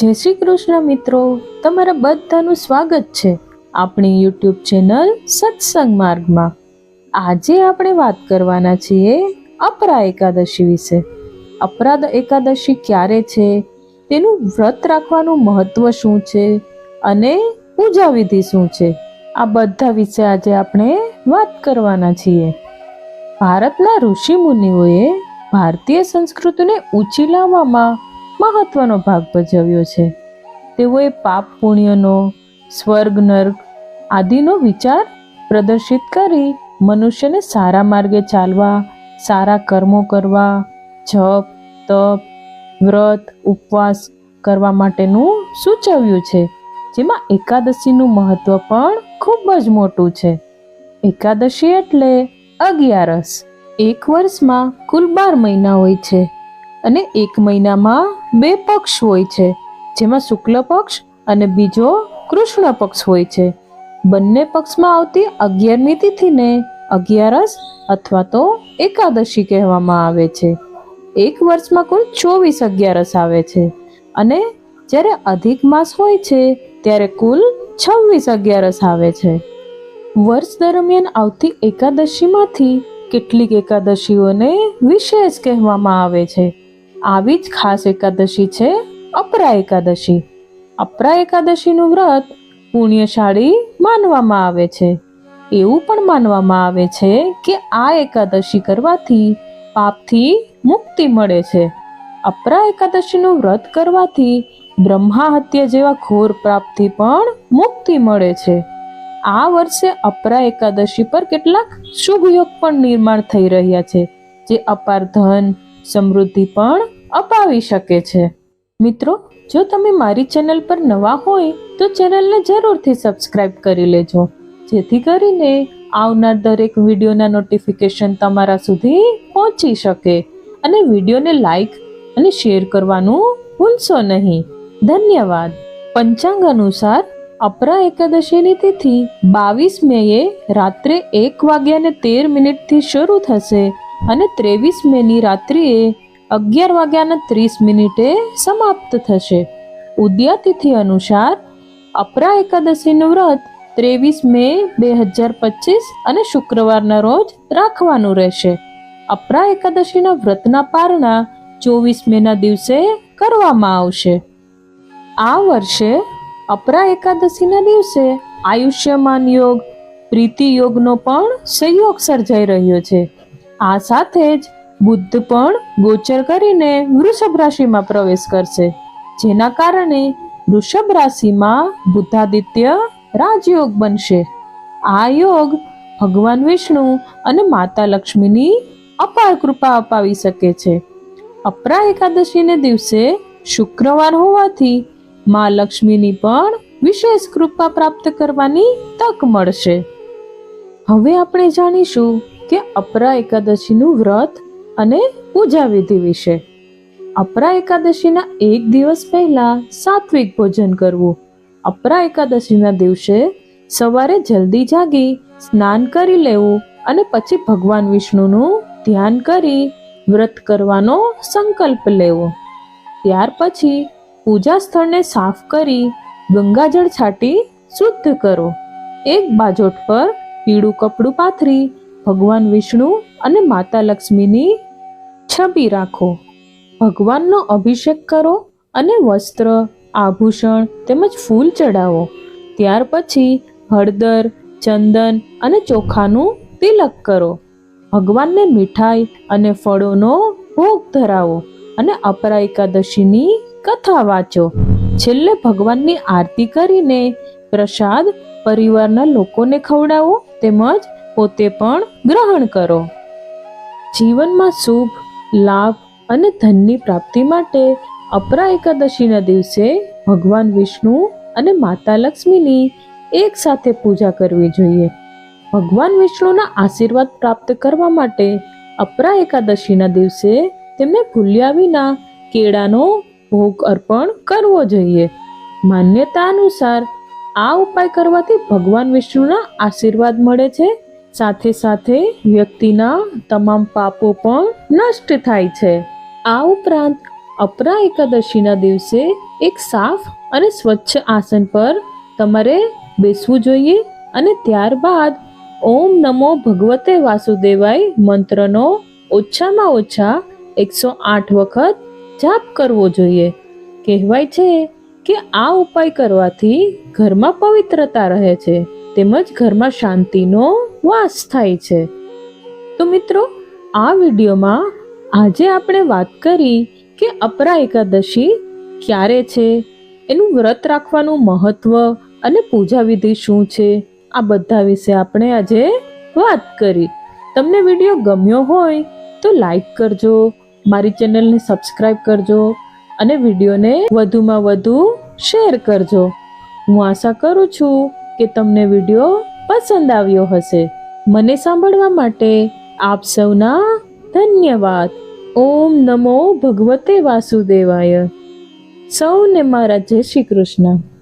જય શ્રી કૃષ્ણ મિત્રો. તમારા બધાનું સ્વાગત છે આપણી યુટ્યુબ ચેનલ સત્સંગ માર્ગમાં. આજે આપણે વાત કરવાના છીએ અપરા એકાદશી વિશે. અપરાધ એકાદશી ક્યારે છે? તેનું વ્રત રાખવાનું મહત્વ શું છે? અને પૂજા વિધિ શું છે? આ બધા વિશે આજે આપણે વાત કરવાના છીએ. ભારતના ઋષિ મુનિઓએ ભારતીય સંસ્કૃતિને ઊંચી લાવવામાં મહત્વનો ભાગ ભજવ્યો છે. તેઓએ પાપ પુણ્યનો, સ્વર્ગ, નર્ક આદિનો વિચાર પ્રદર્શિત કરી મનુષ્યને સારા માર્ગે ચાલવા, સારા કર્મો કરવા, જપ, તપ, વ્રત, ઉપવાસ કરવા માટેનું સૂચવ્યું છે. જેમાં એકાદશીનું મહત્વ પણ ખૂબ જ મોટું છે. એકાદશી એટલે અગિયારસ. એક વર્ષમાં કુલ બાર મહિના હોય છે. અને એક મહિનામાં બે પક્ષ હોય છે, જેમાં શુક્લ પક્ષ અને બીજો કૃષ્ણ પક્ષ હોય છે. બંને પક્ષમાં આવતી અગિયારમી તિથિને અગિયારસ અથવા તો એકાદશી કહેવામાં આવે છે. એક વર્ષમાં કુલ ચોવીસ અગિયારસ આવે છે અને જ્યારે અધિક માસ હોય છે, ત્યારે કુલ છવ્વીસ અગિયારસ આવે છે. વર્ષ દરમિયાન આવતી એકાદશીમાંથી કેટલીક એકાદશીઓને વિશેષ કહેવામાં આવે છે. આવી જ ખાસ એકાદશી છે અપરા એકાદશી. અપરા એકાદશીનું વ્રત પુણ્યશાળી માનવામાં આવે છે. એવું પણ માનવામાં આવે છે કે આ એકાદશી કરવાથી પાપથી મુક્તિ મળે છે. અપરા એકાદશીનું વ્રત કરવાથી બ્રહ્મા હત્યા જેવા ઘોર પ્રાપ્તિ પણ મુક્તિ મળે છે. આ વર્ષે અપરા એકાદશી પર કેટલાક શુભ યોગ પણ નિર્માણ થઈ રહ્યા છે. જે અપાર ધન સમૃદ્ધિ પણ અપાવી શકે છે. મિત્રો, જો તમે મારી ચેનલ પર નવા હોય, તો ચેનલને જરૂરથી સબસ્ક્રાઇબ કરી લેજો. જેથી કરીને આવનાર દરેક વિડીયોના નોટિફિકેશન તમારા સુધી પહોંચી શકે અને વિડીયોને લાઈક અને શેર કરવાનું ભૂલશો નહીં. ધન્યવાદ. પંચાંગ અનુસાર અપરા એકાદશીની તિથિ બાવીસ મેએ રાત્રે એક વાગ્યાને તેર મિનિટથી શરૂ થશે. અને ત્રેવીસ મેની રાત્રિએ અગિયાર વાગ્યાના ત્રીસ મિનિટે સમાપ્ત થશે. ઉદ્યાતિથિ અનુસાર અપરા એકાદશીનું વ્રત ત્રેવીસ મે બે હજાર પચીસ અને શુક્રવારના રોજ રાખવાનું રહેશે. અપરા એકાદશીના વ્રતના પારણા ચોવીસ મેના દિવસે કરવામાં આવશે. આ વર્ષે અપરા એકાદશીના દિવસે આયુષ્યમાન યોગ, પ્રીતિ યોગનો પણ સંયોગ સર્જાઈ રહ્યો છે. આ સાથે જ બુદ્ધ પણ ગોચર કરીને વૃષભ રાશિમાં પ્રવેશ કરશે, જેના કારણે વૃષભ રાશિમાં બુદ્ધાદિત્ય રાજયોગ બનશે. આ યોગ ભગવાન વિષ્ણુ અને માતા લક્ષ્મીની અપાર કૃપા અપાવી શકે છે. અપરા એકાદશીને દિવસે શુક્રવાર હોવાથી મા લક્ષ્મીની પણ વિશેષ કૃપા પ્રાપ્ત કરવાની તક મળશે. હવે આપણે જાણીશું કે અપરા એકાદશીનું વ્રત અને પૂજા વિધિ વિશે. અપરા એકાદશીના એક દિવસ પહેલા સાત્વિક ભોજન કરવું. અપરા એકાદશીના દિવસે સવારે જલ્દી જાગી, સ્નાન કરી લેવું અને પછી ભગવાન વિષ્ણુનું ધ્યાન કરી વ્રત કરવાનો સંકલ્પ લેવો. ત્યાર પછી પૂજા સ્થળને સાફ કરી ગંગાજળ છાંટી શુદ્ધ કરો. એક બાજોટ પર પીળું કપડું પાથરી ભગવાન વિષ્ણુ અને માતા લક્ષ્મીની છબી રાખો. ભગવાનનો અભિષેક કરો અને વસ્ત્ર, આભૂષણ તેમજ ફૂલ ચડાવો. ત્યાર પછી હળદર, ચંદન અને ચોખાનું તિલક કરો. ભગવાનને મીઠાઈ અને ફળોનો ભોગ ધરાવો અને અપરા એકાદશીની કથા વાંચો. છેલ્લે ભગવાનની આરતી કરીને પ્રસાદ પરિવારના લોકોને ખવડાવો તેમજ પોતે પણ ગ્રહણ કરો. જીવનમાં શુભ, લાભ અને ધનની પ્રાપ્તિ માટે અપરા એકાદશીના દિવસે ભગવાન વિષ્ણુ અને માતા લક્ષ્મીની એક સાથે પૂજા કરવી જોઈએ. ભગવાન વિષ્ણુના આશીર્વાદ પ્રાપ્ત કરવા માટે અપરા એકાદશીના દિવસે તેમને ભૂલ્યા વિના કેળાનો ભોગ અર્પણ કરવો જોઈએ. માન્યતા અનુસાર આ ઉપાય કરવાથી ભગવાન વિષ્ણુના આશીર્વાદ મળે છે સાથે સાથે વ્યક્તિના તમામ પાપો પણ નષ્ટ થાય છે. આ ઉપરાંત અપરા એકાદશીના દિવસે એક સાફ અને સ્વચ્છ આસન પર તમારે બેસવું જોઈએ અને ત્યારબાદ ઓમ નમો ભગવતે વાસુદેવાય મંત્રનો ઓછામાં ઓછા એકસો આઠ વખત જાપ કરવો જોઈએ. કહેવાય છે કે આ ઉપાય કરવાથી ઘરમાં પવિત્રતા રહે છે. તેમજ ઘરમાં શાંતિનો વાસ થાય છે. તો મિત્રો, આ વિડીયોમાં આજે આપણે વાત કરી કે અપરા એકાદશી ક્યારે છે, એનું વ્રત રાખવાનું મહત્વ અને પૂજા વિધિ શું છે, આ બધા વિશે આપણે આજે વાત કરી. તમને વીડિયો ગમ્યો હોય તો લાઈક કરજો, મારી ચેનલને સબસ્ક્રાઈબ કરજો અને વિડીયોને વધુમાં વધુ શેર કરજો. હું આશા કરું છું કે તમને વીડિયો પસંદ આવ્યો હશે. મને સાંભળવા માટે આપ સૌના ધન્યવાદ. ઓમ નમો ભગવતે વાસુદેવાય. સૌને મારા જય શ્રી કૃષ્ણ.